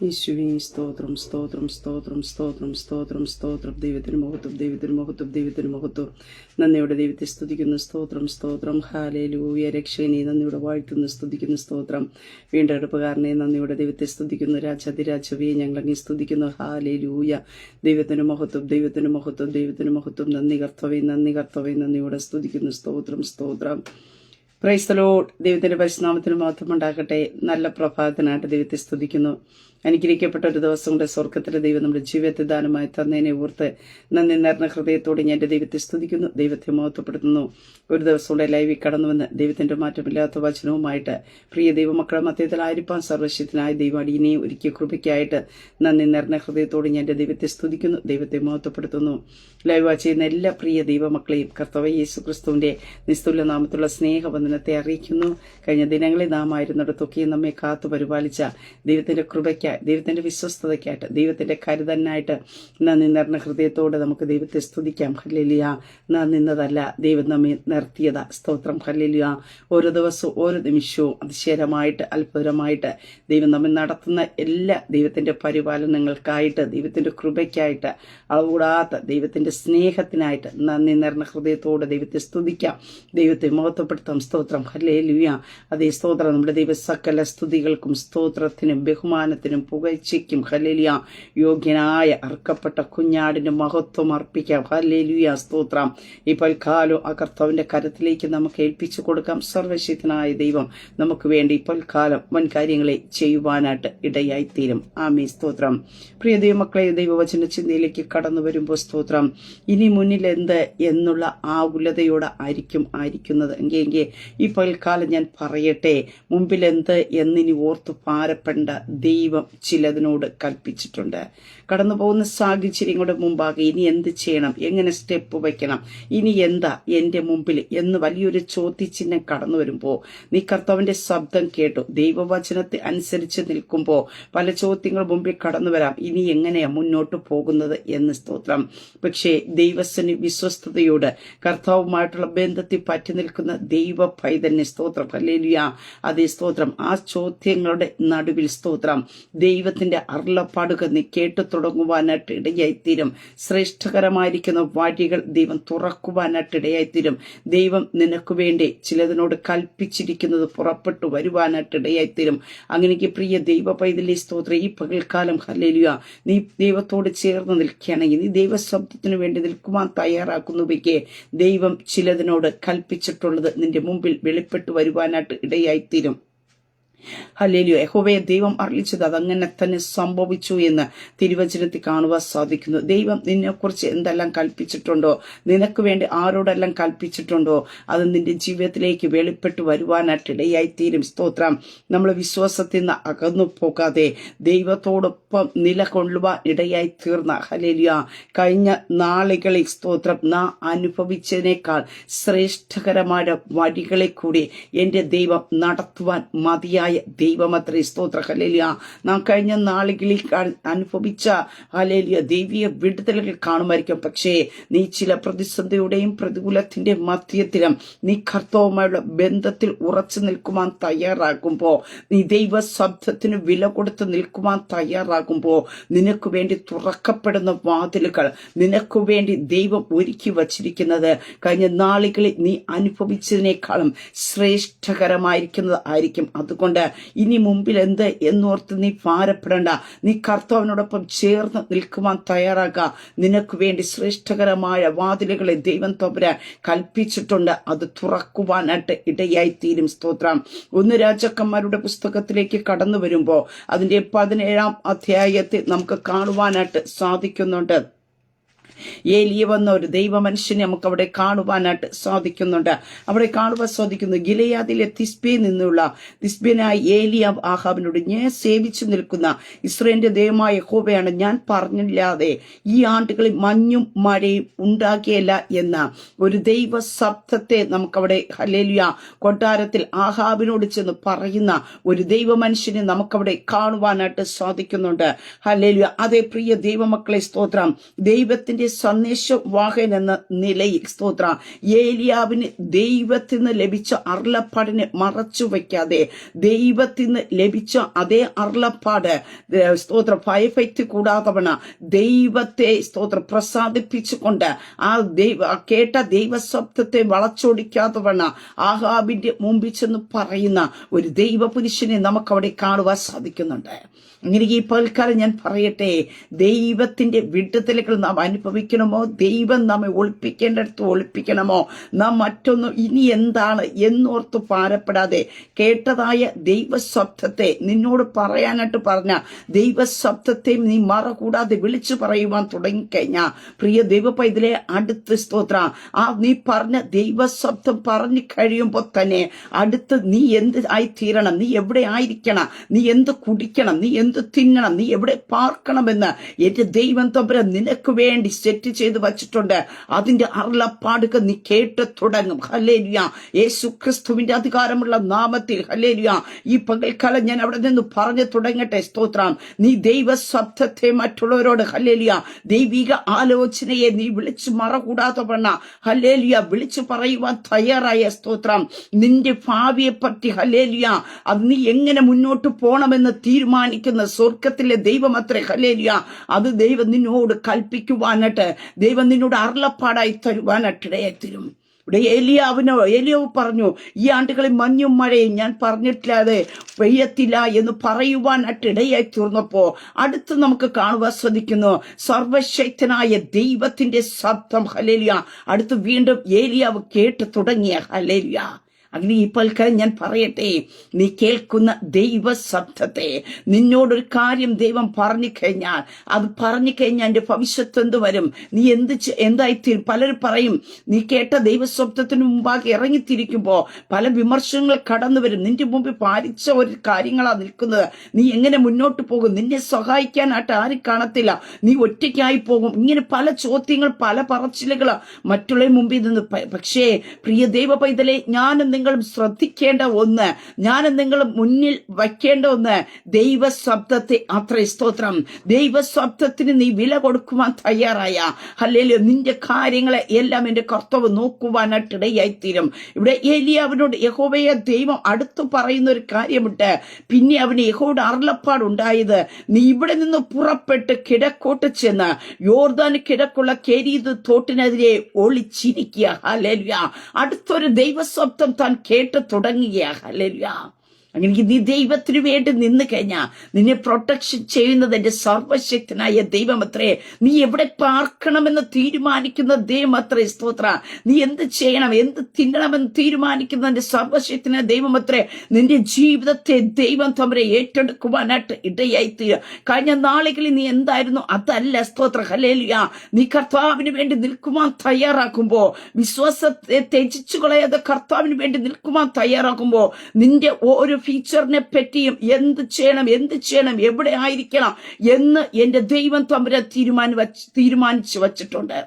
യേശുവേ സ്തോത്രം സ്തോത്രം സ്തോത്രം സ്തോത്രം സ്തോത്രം സ്തോത്രം ദൈവത്തിന് മുഖത്തും ദൈവത്തിന് മുഖത്തും ദൈവത്തിന് മുഖത്തും നന്ദിയുടെ ദൈവത്തെ സ്തുതിക്കുന്ന സ്തോത്രം സ്തോത്രം ഹാലേ ലൂയ രക്ഷകനെ നന്ദിയുടെ വാഴ്ത്തുന്ന സ്തുതിക്കുന്ന സ്തോത്രം വീണ്ടെടുപ്പുകാരനെ നന്ദിയുടെ ദൈവത്തെ സ്തുതിക്കുന്നു രാജാതിരാജവേ ഞങ്ങളങ്ങി സ്തുതിക്കുന്നു ഹാലേ ലൂയ ദൈവത്തിന് മുഖത്തും ദൈവത്തിന് മുഖത്തും ദൈവത്തിന് മുഖത്തും നന്ദി കർത്തവേ നന്ദി കർത്തവേ നന്ദിയോടെ സ്തുതിക്കുന്നു സ്തോത്രം സ്തോത്രം പ്രൈസ്തലോ ദൈവത്തിന്റെ പരിശുനാമത്തിന് മാത്രം ഉണ്ടാകട്ടെ. നല്ല പ്രഭാതത്തിനായിട്ട് ദൈവത്തെ സ്തുതിക്കുന്നു. അനുഗ്രഹിക്കപ്പെട്ട ഒരു ദിവസം കൂടെ സ്വർഗത്തിലെ ദൈവം നമ്മുടെ ജീവിതത്തെ ദാനമായി തന്നതിനെ ഓർത്ത് നന്ദി നിറഞ്ഞ ഹൃദയത്തോടെ ഞാൻ എന്റെ ദൈവത്തെ സ്തുതിക്കുന്നു ദൈവത്തെ മഹത്വപ്പെടുത്തുന്നു. ഒരു ദിവസം കൂടെ ലൈവിൽ കടന്നുവന്ന് ദൈവത്തിന്റെ മാറ്റമില്ലാത്ത വചനവുമായിട്ട് പ്രിയ ദൈവമക്കളെ മധ്യത്തിലായിരിക്കാൻ സർവശ്യത്തിനായ ദൈവം അടിയനെ ഒരുക്കിയ കൃപയ്ക്കായിട്ട് നന്ദി നിറഞ്ഞ ഹൃദയത്തോടെ ഞാൻ എന്റെ ദൈവത്തെ സ്തുതിക്കുന്നു ദൈവത്തെ മഹത്വപ്പെടുത്തുന്നു. ലൈവ് ചെയ്യുന്ന എല്ലാ പ്രിയ ദൈവമക്കളെയും കർത്തവ യേശു ക്രിസ്തുവിന്റെ നിസ്തുല്യ നാമത്തുള്ള സ്നേഹബന്ധനത്തെ അറിയിക്കുന്നു. കഴിഞ്ഞ ദിനങ്ങളിൽ നാം ആയിരുന്നിടത്തൊക്കെ നമ്മെ കാത്തു പരിപാലിച്ച ദൈവത്തിന്റെ കൃപയ്ക്കായി ദൈവത്തിന്റെ വിശ്വസ്തതയ്ക്കായിട്ട് ദൈവത്തിന്റെ കരുതനായിട്ട് നന്ദി നിറഞ്ഞ ഹൃദയത്തോടെ നമുക്ക് ദൈവത്തെ സ്തുതിക്കാം. ഹല്ലിയ നന്ദിന്നതല്ല ദൈവം നമ്മെ നിർത്തിയത്. സ്തോത്രം. ഹല്ലിയ ഓരോ ദിവസവും ഓരോ നിമിഷവും അതിശയരമായിട്ട് അത്ഭുതമായിട്ട് ദൈവം നമ്മെ നടത്തുന്ന എല്ലാ ദൈവത്തിന്റെ പരിപാലനങ്ങൾക്കായിട്ട് ദൈവത്തിന്റെ കൃപയ്ക്കായിട്ട് അളവുകൂടാത്ത ദൈവത്തിന്റെ സ്നേഹത്തിനായിട്ട് നന്ദി നിറഞ്ഞ ഹൃദയത്തോടെ ദൈവത്തെ സ്തുതിക്കാം. ദൈവത്തെ മഹത്വപ്പെടുത്താം. സ്തോത്രം. ഹല്ലേ ലുയ അതേ സ്തോത്രം. നമ്മുടെ ദൈവ സകല സ്തുതികൾക്കും സ്തോത്രത്തിനും ബഹുമാനത്തിനും പുകഴ്ചയ്ക്കും ഹലലിയ യോഗ്യനായ അർക്കപ്പെട്ട കുഞ്ഞാടിന് മഹത്വം അർപ്പിക്കാം. ഹലലിയ സ്തോത്രം. ഈ പൽക്കാലം ആ കർത്താവിന്റെ കരത്തിലേക്ക് നമുക്ക് ഏൽപ്പിച്ചു കൊടുക്കാം. സർവശക്തനായ ദൈവം നമുക്ക് വേണ്ടി പൽക്കാലം വൻ കാര്യങ്ങളെ ചെയ്യുവാനായിട്ട് ഇടയായിത്തീരും. ആമീ സ്തോത്രം. പ്രിയ ദൈവമക്കളെ ദൈവവചന ചിന്തയിലേക്ക് കടന്നു വരുമ്പോൾ സ്തോത്രം. ഇനി മുന്നിൽ എന്ത് എന്നുള്ള ആകുലതയോടെ ആയിരിക്കും ആയിരിക്കുന്നത്. എങ്കിൽ ഈ പൽക്കാലം ഞാൻ പറയട്ടെ. മുമ്പിൽ എന്ത് എന്നിനി ഓർത്തു പാരപ്പെടേണ്ട ദൈവം ചിലതിനോട് കൽപ്പിച്ചിട്ടുണ്ട്. കടന്നു പോകുന്ന സാഹചര്യങ്ങളുടെ മുമ്പാകെ ഇനി എന്ത് ചെയ്യണം? എങ്ങനെ സ്റ്റെപ്പ് വയ്ക്കണം? ഇനി എന്താ എന്റെ മുമ്പിൽ എന്ന് വലിയൊരു ചോദ്യചിഹ്നം കടന്നു വരുമ്പോൾ നീ കർത്താവിന്റെ ശബ്ദം കേട്ടു. ദൈവവചനത്തെ അനുസരിച്ച് നിൽക്കുമ്പോൾ പല ചോദ്യങ്ങൾ മുമ്പിൽ കടന്നു വരാം. ഇനി എങ്ങനെയാ മുന്നോട്ട് പോകുന്നത് എന്ന് സ്തോത്രം. പക്ഷേ ദൈവസന് വിശ്വസ്തയോട് കർത്താവുമായിട്ടുള്ള ബന്ധത്തിൽ പറ്റി നിൽക്കുന്ന ദൈവ പൈതന്യ സ്തോത്രം. അല്ലേലിയ അതേ സ്തോത്രം. ആ ചോദ്യങ്ങളുടെ നടുവിൽ സ്തോത്രം. ദൈവത്തിന്റെ അരുളപ്പാടുകൾ നീ കേട്ടു തുടങ്ങുവാനായിട്ട് ഇടയായിത്തീരും. ശ്രേഷ്ഠകരമായിരിക്കുന്ന വഴികൾ ദൈവം തുറക്കുവാനായിട്ട് ഇടയായിത്തീരും. ദൈവം നിനക്ക് വേണ്ടി ചിലതിനോട് കൽപ്പിച്ചിരിക്കുന്നത് പുറപ്പെട്ടു വരുവാനായിട്ട് ഇടയായിത്തീരും. അങ്ങനെക്ക് പ്രിയ ദൈവ പൈതലി സ്തോത്രം ഈ പകൽക്കാലം ഹല്ലേലൂയ നീ ദൈവത്തോട് ചേർന്ന് നിൽക്കുകയാണെങ്കിൽ നീ ദൈവശബ്ദത്തിന് വേണ്ടി നിൽക്കുവാൻ തയ്യാറാക്കുന്നുവയ്ക്ക് ദൈവം ചിലതിനോട് കൽപ്പിച്ചിട്ടുള്ളത് നിന്റെ മുമ്പിൽ വെളിപ്പെട്ടു വരുവാനായിട്ട് ഇടയായിത്തീരും. ഹല്ലേലു യഹോവയെ ദൈവം അറിയിച്ചത് അതങ്ങനെ തന്നെ സംഭവിച്ചു എന്ന് തിരുവചനത്തിൽ കാണുവാൻ സാധിക്കുന്നു. ദൈവം നിന്നെക്കുറിച്ച് എന്തെല്ലാം കൽപ്പിച്ചിട്ടുണ്ടോ? നിനക്ക് വേണ്ടി ആരോടെല്ലാം കൽപ്പിച്ചിട്ടുണ്ടോ? അത് നിന്റെ ജീവിതത്തിലേക്ക് വെളിപ്പെട്ട് വരുവാനായിട്ട് ഇടയായിത്തീരും. സ്തോത്രം. നമ്മൾ വിശ്വാസത്തിൽ നിന്ന് അകന്നു പോകാതെ ദൈവത്തോടൊപ്പം നിലകൊള്ളുവാൻ ഇടയായി തീർന്ന ഹലേലിയ കഴിഞ്ഞ നാളുകളിൽ സ്തോത്രം. നാ അനുഭവിച്ചതിനേക്കാൾ ശ്രേഷ്ഠകരമായ വഴികളെ കൂടി എന്റെ ദൈവം നടത്തുവാൻ മതിയായ ദൈവമത്രേ സ്തോത്ര ഹലേലിയ നാം കഴിഞ്ഞ നാളുകളിൽ അനുഭവിച്ച ഹലേലിയ ദൈവീയ വിടുതലുകൾ കാണുമായിരിക്കും. പക്ഷേ നീ ചില പ്രതിസന്ധിയുടെയും പ്രതികൂലത്തിന്റെ മധ്യത്തിലും നീ കർത്തവുമായുള്ള ബന്ധത്തിൽ ഉറച്ചു നിൽക്കുവാൻ തയ്യാറാകുമ്പോ നീ ദൈവ ശബ്ദത്തിന് വില കൊടുത്ത് നിൽക്കുവാൻ തയ്യാറാകുമ്പോ നിനക്ക് വേണ്ടി തുറക്കപ്പെടുന്ന വാതിലുകൾ നിനക്ക് വേണ്ടി ദൈവം ഒരുക്കി വച്ചിരിക്കുന്നത് കഴിഞ്ഞ നാളുകളിൽ നീ അനുഭവിച്ചതിനേക്കാളും ശ്രേഷ്ഠകരമായിരിക്കുന്നത് ആയിരിക്കും. അതുകൊണ്ട് ഇനി മുമ്പിൽ എന്ത് എന്നോർത്ത് നീ ഭാരപ്പെടേണ്ട. നീ കർത്താവിനോടൊപ്പം ചേർന്ന് നിൽക്കുവാൻ തയ്യാറാക്കുക നിനക്ക് വേണ്ടി ശ്രേഷ്ഠകരമായ വാതിലുകളെ ദൈവം തൊബരാൻ കൽപ്പിച്ചിട്ടുണ്ട്. അത് തുറക്കുവാനായിട്ട് ഇടയായി തീരും സ്തോത്രം. ഒന്ന് രാജാക്കന്മാരുടെ പുസ്തകത്തിലേക്ക് കടന്നു വരുമ്പോൾ അതിന്റെ പതിനേഴാം അധ്യായത്തെ നമുക്ക് കാണുവാനായിട്ട് സാധിക്കുന്നുണ്ട്. ഏലിയ വന്ന ഒരു ദൈവ മനുഷ്യനെ നമുക്ക് അവിടെ കാണുവാനായിട്ട് സാധിക്കുന്നുണ്ട്. അവിടെ കാണുവാൻ സാധിക്കുന്നു ഗിലയാദിലെ തിസ്ബിയിൽ നിന്നുള്ള തിസ്ബിനായ ഏലിയ ആഹാബിനോട് ഞാൻ സേവിച്ചു നിൽക്കുന്ന ഇസ്രേലിന്റെ ദൈവമായ ഹോബയാണ് ഞാൻ പറഞ്ഞില്ലാതെ ഈ ആണ്ടുകളിൽ മഞ്ഞും മഴയും ഉണ്ടാകിയല്ല എന്ന ഒരു ദൈവ ശബ്ദത്തെ നമുക്കവിടെ ഹലേലിയ കൊട്ടാരത്തിൽ ആഹാബിനോട് ചെന്ന് പറയുന്ന ഒരു ദൈവ മനുഷ്യനെ നമുക്കവിടെ കാണുവാനായിട്ട് സാധിക്കുന്നുണ്ട്. ഹലേലിയ അതേ പ്രിയ ദൈവമക്കളെ സ്തോത്രം. ദൈവത്തിന്റെ സന്ദേശവാഹൻ എന്ന നിലയിൽ സ്തോത്ര. ഏലിയാവിന് ദൈവത്തിൽ നിന്ന് ലഭിച്ച അരുളപ്പാടിനെ മറച്ചു വയ്ക്കാതെ ദൈവത്തിൽ നിന്ന് ലഭിച്ച അതേ അരുളപ്പാട് ഏ, സ്തോത്ര ഭയഭക്തി കൂടാതവണ ദൈവത്തെ സ്തോത്ര പ്രസാദിപ്പിച്ചുകൊണ്ട് ആ ദൈവ കേട്ട ദൈവശബ്ദത്തെ വളച്ചൊടിക്കാത്തവണ ആഹാബിന്റെ മുമ്പിൽ ചെന്ന് പറയുന്ന ഒരു ദൈവപുരുഷനെ നമുക്ക് അവിടെ കാണുവാൻ സാധിക്കുന്നുണ്ട്. അങ്ങനെ ഈ പൽക്കാലം ഞാൻ പറയട്ടെ ദൈവത്തിന്റെ വിട്ടത്തിലേക്ക് നാം അനുഭവിക്കണമോ? ദൈവം നമ്മെ ഒളിപ്പിക്കേണ്ടടുത്ത് ഒളിപ്പിക്കണമോ? നാം മറ്റൊന്ന് ഇനി എന്താണ് എന്നോർത്ത് പാരപ്പെടാതെ കേട്ടതായ ദൈവശബ്ദത്തെ നിന്നോട് പറയാനായിട്ട് പറഞ്ഞ ദൈവശബ്ദത്തെ നീ മറ കൂടാതെ വിളിച്ചു പറയുവാൻ തുടങ്ങിക്കഴിഞ്ഞാൽ പ്രിയ ദൈവ പൈതലെ അടുത്ത് സ്തോത്ര. ആ നീ പറഞ്ഞ ദൈവശബ്ദം പറഞ്ഞു കഴിയുമ്പോൾ തന്നെ അടുത്ത് നീ എന്ത് തീരണം നീ എവിടെ ആയിരിക്കണം? നീ എന്ത് കുടിക്കണം? നീ എന്ത് തിന്നണം? നീ എവിടെ പാർക്കണമെന്ന് എന്റെ ദൈവം തമ്പുര നിനക്ക് വേണ്ടി സെറ്റ് ചെയ്ത് വച്ചിട്ടുണ്ട്. അതിന്റെ അരുളപ്പാടുകൾ നീ കേട്ട് തുടങ്ങും. ഹലേലിയ യേശു ക്രിസ്തുവിന്റെ അധികാരമുള്ള നാമത്തിൽ. ഹലേലിയ ഈ പകൽക്കാലം ഞാൻ അവിടെ നിന്ന് പറഞ്ഞു തുടങ്ങട്ടെ. സ്തോത്രം. നീ ദൈവ ശബ്ദത്തെ മറ്റുള്ളവരോട് ഹലേലിയ ദൈവിക ആലോചനയെ നീ വിളിച്ചു മറകൂടാതെ പണ ഹലേലിയ വിളിച്ചു പറയുവാൻ തയ്യാറായ സ്തോത്രം. നിന്റെ ഭാവിയെ പറ്റി ഹലേലിയ അത് നീ എങ്ങനെ മുന്നോട്ട് പോകണമെന്ന് തീരുമാനിക്കുന്ന സ്വർഗത്തിലെ ദൈവം അത്രേ ഹലേലിയ അത് ദൈവം നിന്നോട് കൽപ്പിക്കുവാനായിട്ട് ദൈവം നിന്നോട് അരുളപ്പാടായി തരുവാനായിട്ട് ഇടയായി തരും ഇവിടെ ഏലിയാവിനോ ഏലിയാവ് പറഞ്ഞു ഈ ആണ്ടുകളിൽ മഞ്ഞും മഴയും ഞാൻ പറഞ്ഞിട്ടില്ലാതെ പെയ്യത്തില്ല എന്ന് പറയുവാനായിട്ട് ഇടയായി തീർന്നപ്പോ അടുത്ത് നമുക്ക് കാണുവാൻ ശ്രദ്ധിക്കുന്നു സർവശക്തനായ ദൈവത്തിന്റെ ശബ്ദം ഹലേലിയ അടുത്ത് വീണ്ടും ഏലിയാവ് കേട്ട് തുടങ്ങിയ ഹലേലിയ അങ്ങനെ ഈ പൽക്കാലം ഞാൻ പറയട്ടെ നീ കേൾക്കുന്ന ദൈവ ശബ്ദത്തെ നിന്നോടൊരു കാര്യം ദൈവം പറഞ്ഞു കഴിഞ്ഞാൽ അത് പറഞ്ഞു കഴിഞ്ഞാൽ എന്റെ ഭവിഷ്യത്ത് എന്ത് വരും? നീ എന്ത് എന്തായി എന്തായിത്തീരും പലരും പറയും നീ കേട്ട ദൈവശബ്ദത്തിന് മുമ്പാകെ ഇറങ്ങിത്തിരിക്കുമ്പോൾ പല വിമർശനങ്ങൾ കടന്നു വരും. നിന്റെ മുമ്പിൽ പാലിച്ച ഒരു കാര്യങ്ങളാണ് നിൽക്കുന്നത്. നീ എങ്ങനെ മുന്നോട്ട് പോകും? നിന്നെ സഹായിക്കാനായിട്ട് ആരും കാണത്തില്ല. നീ ഒറ്റയ്ക്കായി പോകും. ഇങ്ങനെ പല ചോദ്യങ്ങൾ പല പറച്ചിലുകൾ മറ്റുള്ള മുമ്പിൽ നിന്ന് പക്ഷേ പ്രിയ ദൈവ പൈതലെ ഞാനും നിങ്ങളും ശ്രദ്ധിക്കേണ്ട ഒന്ന് ഞാനും നിങ്ങളും മുന്നിൽ വയ്ക്കേണ്ട ഒന്ന് ദൈവ ശബ്ദത്തെ അത്ര സ്തോത്രം. ദൈവ ശബ്ദത്തിന് നീ വില കൊടുക്കുവാൻ തയ്യാറായ. അല്ലെങ്കിൽ നിന്റെ കാര്യങ്ങളെ എല്ലാം എന്റെ കർത്തവ് നോക്കുവാനായിട്ട് ഇടയായിത്തീരും ഇവിടെ ഏലിയാവിനോട് യഹോവയെ ദൈവം അടുത്തു പറയുന്ന ഒരു കാര്യമുണ്ട്. പിന്നെ അവന് യഹോയുടെ അരുളപ്പാടുണ്ടായത് നീ ഇവിടെ നിന്ന് പുറപ്പെട്ട് കിഴക്കോട്ട് ചെന്ന് യോർദാന് കിഴക്കുള്ള കെരീത് തോട്ടിനെതിരെ ഒളിച്ചിരിക്കുക. ഹലേലുയ അടുത്തൊരു ദൈവശബ്ദം താൻ കേട്ട് തുടങ്ങുക ഹലേലുയ അങ്ങനെ നീ ദൈവത്തിന് വേണ്ടി നിന്ന് കഴിഞ്ഞാ നിന്നെ പ്രൊട്ടക്ഷൻ ചെയ്യുന്നത് എന്റെ സർവശക്തനായ ദൈവം അത്രേ. നീ എവിടെ പാർക്കണമെന്ന് തീരുമാനിക്കുന്ന ദൈവം അത്രേ സ്തോത്ര. നീ എന്ത് ചെയ്യണം എന്ത് തിന്നണമെന്ന് തീരുമാനിക്കുന്ന എന്റെ സർവശക്തനായ ദൈവം അത്രേ. നിന്റെ ജീവിതത്തെ ദൈവം തമരെ ഏറ്റെടുക്കുവാനായിട്ട് ഇടയായി തീരുക കഴിഞ്ഞ നാളുകളിൽ നീ എന്തായിരുന്നു? അതല്ല സ്തോത്ര ഹലേലിയ നീ കർത്താവിന് വേണ്ടി നിൽക്കുവാൻ തയ്യാറാക്കുമ്പോ വിശ്വാസത്തെ ത്യജിച്ചു കളയാതെ കർത്താവിന് വേണ്ടി നിൽക്കുവാൻ തയ്യാറാക്കുമ്പോ നിന്റെ ഓരോ ഫീച്ചറിനെ പറ്റിയും എന്ത് ചെയ്യണം എന്ത് ചെയ്യണം എവിടെ ആയിരിക്കണം എന്ന് എന്റെ ദൈവം തമ്പുരാൻ തീരുമാനിച്ചു വച്ചിട്ടുണ്ട്.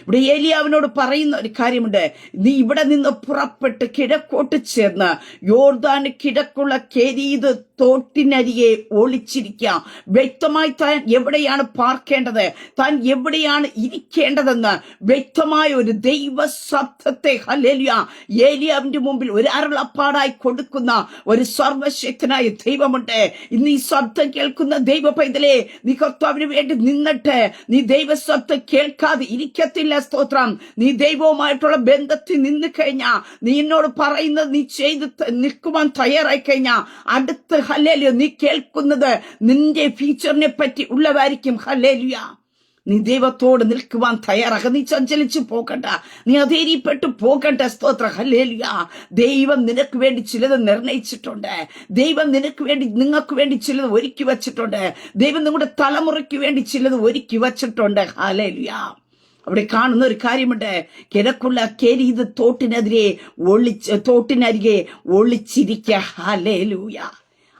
ഇവിടെ ഏലിയാവിനോട് പറയുന്ന ഒരു കാര്യമുണ്ട്. നീ ഇവിടെ നിന്ന് പുറപ്പെട്ട് കിഴക്കോട്ട് ചേർന്ന് യോർദാന് കിഴക്കുള്ള കെരീത് തോട്ടിനരിയെ ഒളിച്ചിരിക്കാം. വ്യക്തമായി താൻ എവിടെയാണ് പാർക്കേണ്ടത്? താൻ എവിടെയാണ് ഇരിക്കേണ്ടതെന്ന് വ്യക്തമായ ഒരു ദൈവ ശബ്ദത്തെ ഹലേലിയ ഏലിയാവിന്റെ മുമ്പിൽ ഒരു അരുളപ്പാടായി കൊടുക്കുന്ന ഒരു സർവശക്തനായ ദൈവമുണ്ട്. ഇന്ന് ഈ ശബ്ദം കേൾക്കുന്ന ദൈവ പൈതലേ നീ കർത്താവിന് വേണ്ടി നിന്നിട്ട് നീ ദൈവശബ്ദം കേൾക്കാതെ ഇരിക്കത്തില്ല സ്തോത്രം. നീ ദൈവവുമായിട്ടുള്ള ബന്ധത്തിൽ നിന്ന് കഴിഞ്ഞാ നീ എന്നോട് പറയുന്നത് നീ ചെയ്ത് നിൽക്കുവാൻ തയ്യാറായി കഴിഞ്ഞാ അടുത്ത് ഹല്ലേലിയ നീ കേൾക്കുന്നത് നിന്റെ ഫ്യൂച്ചറിനെ പറ്റി ഉള്ളതായിരിക്കും. ഹല്ലേലിയ. നീ ദൈവത്തോട് നിൽക്കുവാൻ തയ്യാറാക. നീ ചഞ്ചലിച്ചു പോകണ്ട. നീ അധൈര്യപ്പെട്ടു പോകണ്ട സ്തോത്ര. ഹല്ലേലിയ. ദൈവം നിനക്ക് വേണ്ടി ചിലത് നിർണയിച്ചിട്ടുണ്ട്. ദൈവം നിനക്ക് വേണ്ടി നിങ്ങൾക്ക് വേണ്ടി ചിലത് ഒരുക്കി വച്ചിട്ടുണ്ട്. ദൈവം നിങ്ങളുടെ തലമുറയ്ക്ക് വേണ്ടി ചിലത് ഒരുക്കി വച്ചിട്ടുണ്ട്. ഹല്ലേലിയ. അവിടെ കാണുന്ന ഒരു കാര്യമുണ്ട്. കിഴക്കുള്ള കേരീത് തോട്ടിനെതിരെ ഒളിച്ച് തോട്ടിനരികെ ഒളിച്ചിരിക്ക. ഹലേലൂയ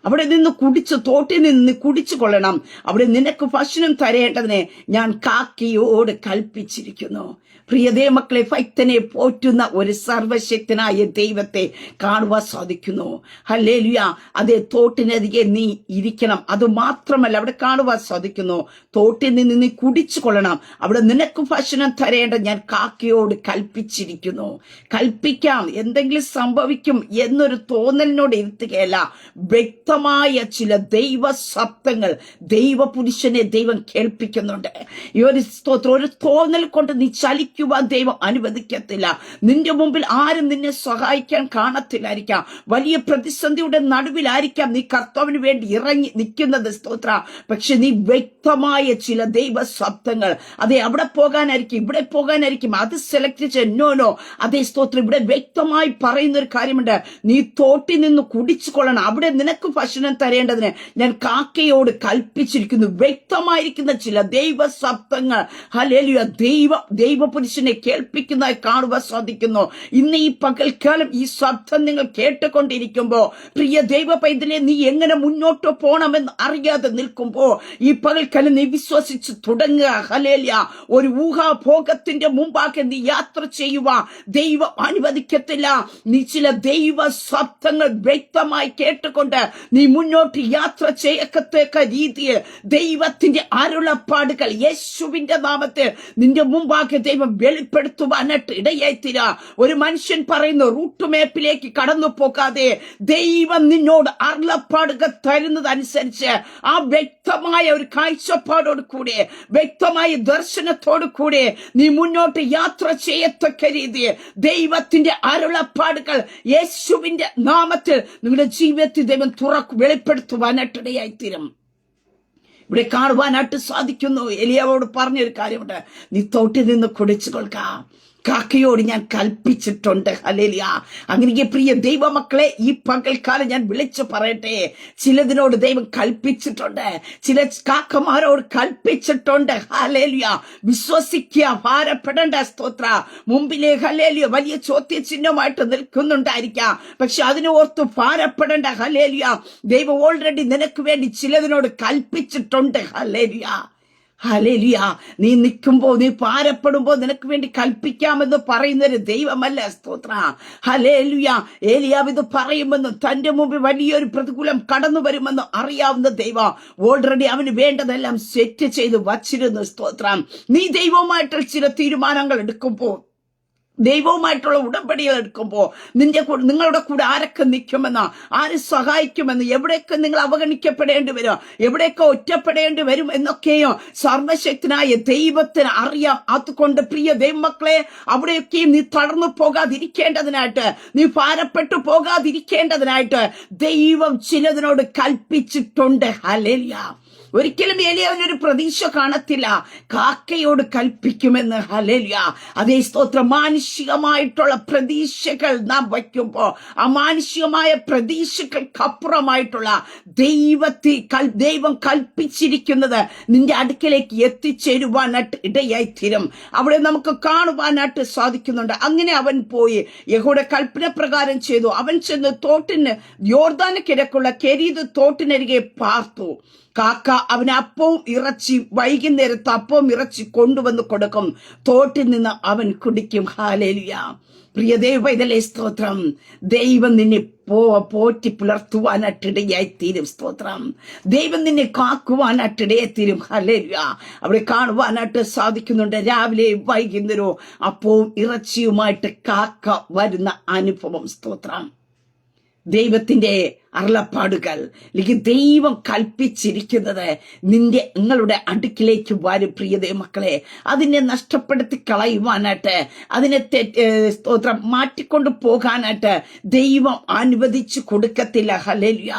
അവിടെ നിന്ന് കുടിച്ച് തോട്ടിൽ നിന്ന് കുടിച്ചു കൊള്ളണം. അവിടെ നിനക്ക് ഭക്ഷണം തരേണ്ടതിനെ ഞാൻ കാക്കിയോട് കൽപ്പിച്ചിരിക്കുന്നു. പ്രിയതേ മക്കളെ ഫൈത്തനെ പോറ്റുന്ന ഒരു സർവശക്തനായ ദൈവത്തെ കാണുവാൻ സാധിക്കുന്നു. ഹല്ലേലുയ. അതേ തോട്ടിനരികെ നീ ഇരിക്കണം. അത് മാത്രമല്ല അവിടെ കാണുവാൻ സാധിക്കുന്നു. തോട്ടിൽ നിന്ന് നീ കുടിച്ചു കൊള്ളണം. അവിടെ നിനക്ക് ഭക്ഷണം തരേണ്ട ഞാൻ കാക്കയോട് കൽപ്പിച്ചിരിക്കുന്നു. കൽപ്പിക്കാം. എന്തെങ്കിലും സംഭവിക്കും എന്നൊരു തോന്നലിനോട് ഇരുത്തുകയല്ല. വ്യക്തമായ ചില ദൈവ ശബ്ദങ്ങൾ ദൈവപുരുഷനെ ദൈവം കേൾപ്പിക്കുന്നുണ്ട്. ഈ ഒരു സ്തോത്രം. ഒരു തോന്നൽ കൊണ്ട് നീ ചലിക്കുവാൻ ദൈവം അനുവദിക്കത്തില്ല. നിന്റെ മുമ്പിൽ ആരും നിന്നെ സഹായിക്കാൻ കാണത്തില്ലായിരിക്കാം. വലിയ പ്രതിസന്ധിയുടെ നടുവിലായിരിക്കാം നീ കർത്താവിന് വേണ്ടി ഇറങ്ങി നിൽക്കുന്നത്. സ്തോത്ര. പക്ഷെ നീ വ്യക്തമായ ചില ദൈവ ശബ്ദങ്ങൾ അതെ അവിടെ പോകാനായിരിക്കും ഇവിടെ പോകാനായിരിക്കും. അത് സെലക്ട് ചെന്നോനോ അതേ സ്തോത്രം. ഇവിടെ വ്യക്തമായി പറയുന്ന ഒരു കാര്യമുണ്ട്. നീ തോട്ടി നിന്ന് കുടിച്ചു കൊള്ളണം അവിടെ നിനക്ക് ഭക്ഷണം തരേണ്ടതിന് ഞാൻ കാക്കയോട് കൽപ്പിച്ചിരിക്കുന്നു. വ്യക്തമായിരിക്കുന്ന ചില ദൈവ ശബ്ദങ്ങൾ ഹലേലിയ ദൈവ ദൈവപുരുഷനെ കേൾപ്പിക്കുന്നതായി കാണുവാൻ സാധിക്കുന്നു. ഇന്ന് ഈ പകൽക്കാലം ഈ ശബ്ദം നിങ്ങൾ കേട്ടുകൊണ്ടിരിക്കുമ്പോ പ്രിയ ദൈവ പൈതലെ നീ എങ്ങനെ മുന്നോട്ട് പോകണമെന്ന് അറിയാതെ നിൽക്കുമ്പോ ഈ പകൽക്കാലം നീ വിശ്വസിച്ച് തുടങ്ങുക. ഹലേലിയ ഒരു ഊഹാഭോഗത്തിന്റെ മുമ്പാകെ നീ യാത്ര ചെയ്യുക ദൈവം അനുവദിക്കത്തില്ല. നീ ചില ദൈവ ശബ്ദങ്ങൾ വ്യക്തമായി കേട്ടുകൊണ്ട് നീ മുന്നോട്ട് യാത്ര ചെയ്യക്കത്തേക്ക രീതിയിൽ ദൈവത്തിന്റെ അരുളപ്പാടുകൾ യേശുവിന്റെ നാമത്തെ നിന്റെ മുമ്പാകെ ദൈവം വെളിപ്പെടുത്തുവാനായിട്ട് ഇടയായിത്തീര ഒരു മനുഷ്യൻ പറയുന്ന റൂട്ട് മാപ്പിലേക്ക് കടന്നു പോകാതെ ദൈവം നിന്നോട് അരുളപ്പാടുകൾ തരുന്നതനുസരിച്ച് ആ വ്യക്തമായ ഒരു കാഴ്ചപ്പാടോട് കൂടെ വ്യക്തമായ ദർശനത്തോട് കൂടെ നീ മുന്നോട്ട് യാത്ര ചെയ്യത്തക്ക രീതി ദൈവത്തിന്റെ അരുളപ്പാടുകൾ യേശുവിന്റെ നാമത്തിൽ നിങ്ങളുടെ ജീവിതത്തിൽ ദൈവം തുറക്കു വെളിപ്പെടുത്തുവാനായിട്ട് ഇടയായിത്തീരും ഇവിടെ കാണുവാനായിട്ട് സാധിക്കുന്നു. എലിയാവോട് പറഞ്ഞൊരു കാര്യമുണ്ട്. നീ തോട്ടിൽ നിന്ന് കുടിച്ചു കൊള്ളുക കാക്കയോട് ഞാൻ കൽപ്പിച്ചിട്ടുണ്ട്. ഹലേലിയ അങ്ങനെ പ്രിയ ദൈവമക്കളെ ഈ പകൽക്കാലം ഞാൻ വിളിച്ചു പറയട്ടെ. ചിലതിനോട് ദൈവം കൽപ്പിച്ചിട്ടുണ്ട്. ചില കാക്കമാരോട് കൽപ്പിച്ചിട്ടുണ്ട്. ഹലേലിയ വിശ്വസിക്കുക ഭാരപ്പെടേണ്ട സ്തോത്ര. മുമ്പിലെ ഹലേലിയ വലിയ ചോദ്യചിഹ്നമായിട്ട് നിൽക്കുന്നുണ്ടായിരിക്കാം. പക്ഷെ അതിനെ ഓർത്ത് ഭാരപ്പെടേണ്ട ഹലേലിയ ദൈവം ഓൾറെഡി നിനക്ക് വേണ്ടി ചിലതിനോട് കൽപ്പിച്ചിട്ടുണ്ട്. ഹലേലിയ ഹലേലിയ നീ നിൽക്കുമ്പോ നീ പാരപ്പെടുമ്പോ നിനക്ക് വേണ്ടി കൽപ്പിക്കാമെന്ന് പറയുന്ന ഒരു ദൈവമല്ല സ്തോത്ര. ഹലേലുയ ഏലിയാവ് ഇത് പറയുമെന്നും തന്റെ മുമ്പിൽ വലിയൊരു പ്രതികൂലം കടന്നു വരുമെന്നും അറിയാവുന്ന ദൈവം ഓൾറെഡി അവന് വേണ്ടതെല്ലാം സെറ്റ് ചെയ്ത് വച്ചിരുന്നു സ്തോത്രം. നീ ദൈവവുമായിട്ട് ചില തീരുമാനങ്ങൾ എടുക്കുമ്പോൾ ദൈവവുമായിട്ടുള്ള ഉടമ്പടികൾ എടുക്കുമ്പോൾ നിന്റെ കൂടെ നിങ്ങളുടെ കൂടെ ആരൊക്കെ നിൽക്കുമെന്ന്? ആര് സഹായിക്കുമെന്ന്? എവിടെയൊക്കെ നിങ്ങൾ അവഗണിക്കപ്പെടേണ്ടി വരും? എവിടെയൊക്കെ ഒറ്റപ്പെടേണ്ടി വരും എന്നൊക്കെയോ സർവശക്തനായ ദൈവത്തിന് അറിയാം. അതുകൊണ്ട് പ്രിയ ദൈവമക്കളെ അവിടെയൊക്കെയും നീ തളർന്നു പോകാതിരിക്കേണ്ടതിനായിട്ട് നീ ഭാരപ്പെട്ടു പോകാതിരിക്കേണ്ടതിനായിട്ട് ദൈവം ചിലതിനോട് കൽപ്പിച്ചിട്ടുണ്ട്. ഹലേലിയ ഒരിക്കലും ഏലിയാവിനൊരു പ്രതീക്ഷ കാണത്തില്ല. കാക്കയോട് കൽപ്പിക്കുമെന്ന്. ഹലേലിയ അതേ സ്തോത്രം. മാനുഷികമായിട്ടുള്ള പ്രതീക്ഷകൾ നാം വയ്ക്കുമ്പോ ആ മാനുഷികമായ പ്രതീക്ഷകൾക്കപ്പുറമായിട്ടുള്ള ദൈവത്തെ ദൈവം കൽപ്പിച്ചിരിക്കുന്നത് നിന്റെ അടുക്കലേക്ക് എത്തിച്ചേരുവാനായിട്ട് ഇടയായി തീരും അവിടെ നമുക്ക് കാണുവാനായിട്ട് സാധിക്കുന്നുണ്ട്. അങ്ങനെ അവൻ പോയി. യഹോടെ കൽപ്പന പ്രകാരം ചെയ്തു. അവൻ ചെന്ന് തോട്ടിന് യോർദാന കിഴക്കുള്ള കെരീത് തോട്ടിനരികെ പാർത്തു. കാക്ക അവന് അപ്പവും ഇറച്ചി വൈകുന്നേരത്ത് അപ്പവും ഇറച്ചി കൊണ്ടുവന്ന് കൊടുക്കും. തോട്ടിൽ നിന്ന് അവൻ കുടിക്കും. ഹാലേലിയ പ്രിയ ദൈവ ഇതല്ലേ സ്തോത്രം. ദൈവം നിന്നെ പോ പോറ്റി പുലർത്തുവാനായിട്ടിടയായി തീരും സ്തോത്രം. ദൈവം നിന്നെ കാക്കുവാനായിട്ടിടയായി തീരും ഹലേലിയ അവിടെ കാണുവാനായിട്ട് സാധിക്കുന്നുണ്ട്. രാവിലെ വൈകുന്നേരവും അപ്പവും ഇറച്ചിയുമായിട്ട് കാക്ക വരുന്ന അനുഭവം സ്തോത്രം. ദൈവത്തിന്റെ അരുളപ്പാടുകൾ. അല്ലെങ്കിൽ ദൈവം കൽപ്പിച്ചിരിക്കുന്നത് നിന്റെ നിങ്ങളുടെ അടുക്കിലേക്ക് വരും പ്രിയതേ മക്കളെ. അതിനെ നഷ്ടപ്പെടുത്തി കളയുവാനായിട്ട് അതിനെ സ്തോത്രം മാറ്റിക്കൊണ്ട് പോകാനായിട്ട് ദൈവം അനുവദിച്ചു കൊടുക്കത്തില്ല. ഹലേലിയ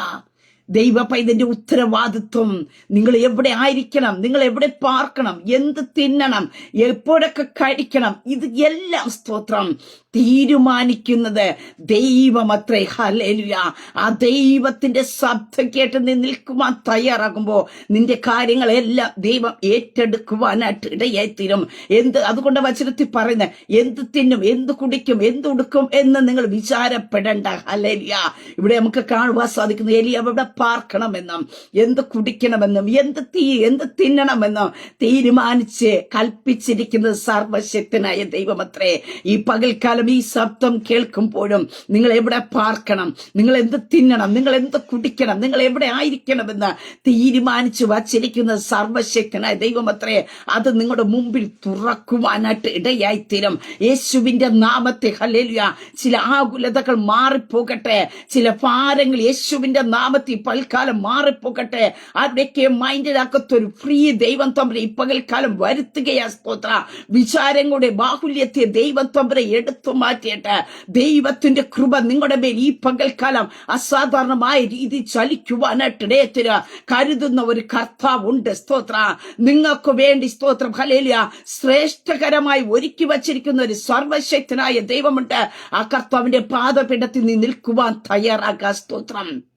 ദൈവ പൈതന്റെ ഉത്തരവാദിത്വം നിങ്ങൾ എവിടെ ആയിരിക്കണം? നിങ്ങൾ എവിടെ പാർക്കണം? എന്ത് തിന്നണം? എപ്പോഴൊക്കെ കഴിക്കണം? ഇത് എല്ലാം സ്തോത്രം തീരുമാനിക്കുന്നത് ദൈവമത്രേ ഹലേലുയ ആ ദൈവത്തിന്റെ ശബ്ദം കേട്ട് നീ നിൽക്കുവാൻ തയ്യാറാകുമ്പോ നിന്റെ കാര്യങ്ങളെല്ലാം ദൈവം ഏറ്റെടുക്കുവാനായിട്ട് ഇടയായിത്തീരും. എന്ത് അതുകൊണ്ട് വചനത്തിൽ പറയുന്നത് എന്ത് തിന്നും എന്ത് കുടിക്കും എന്ത് ഉടുക്കും എന്ന് നിങ്ങൾ വിചാരപ്പെടേണ്ട ഹലേലിയ ഇവിടെ നമുക്ക് കാണുവാൻ സാധിക്കുന്നു എലിയ അവിടെ പാർക്കണമെന്നും എന്ത് കുടിക്കണമെന്നും എന്ത് തീ എന്ത് തിന്നണമെന്നും തീരുമാനിച്ച് കൽപ്പിച്ചിരിക്കുന്നത് സർവശക്തനായ ദൈവമത്രേ. ഈ പകൽക്കാലം ഈ ശബ്ദം കേൾക്കുമ്പോഴും നിങ്ങൾ എവിടെ പാർക്കണം? നിങ്ങൾ എന്ത് തിന്നണം? നിങ്ങൾ എന്ത് കുടിക്കണം? നിങ്ങൾ എവിടെ ആയിരിക്കണമെന്ന് തീരുമാനിച്ചു വച്ചിരിക്കുന്ന സർവശക്തനായ ദൈവമത്രേ അത് നിങ്ങളുടെ മുമ്പിൽ തുറക്കുവാനായിട്ട് ഇടയായിത്തീരും. യേശുവിന്റെ നാമത്തെ ഹല്ലേലൂയ ചില ആകുലതകൾ മാറിപ്പോകട്ടെ. ചില ഭാരങ്ങൾ യേശുവിന്റെ നാമത്തിൽ പൽക്കാലം മാറിപ്പോകട്ടെ. അവിടേക്ക് മൈൻഡിനകത്ത് ഒരു ഫ്രീ ദൈവം തമ്പരെ ഈ പകൽക്കാലം വരുത്തുകയാ സ്തോത്ര. വിചാരങ്ങളുടെ ബാഹുല്യത്തെ ദൈവം തമ്പരെ എടുത്തു മാറ്റിയിട്ട് ദൈവത്തിന്റെ കൃപ നിങ്ങളുടെ മേൽ ഈ പകൽക്കാലം അസാധാരണമായ രീതി ചലിക്കുവാനായിട്ട് ഇടയത്തിന് കരുതുന്ന ഒരു കർത്താവ് ഉണ്ട് സ്തോത്ര. നിങ്ങൾക്ക് വേണ്ടി സ്തോത്രം. ഹലേലിയ ശ്രേഷ്ഠകരമായി ഒരുക്കി വച്ചിരിക്കുന്ന ഒരു സർവശക്തനായ ദൈവമുണ്ട്. ആ കർത്താവിന്റെ പാദപീഠത്തിൽ നിൽക്കുവാൻ തയ്യാറാക്കുക സ്തോത്രം.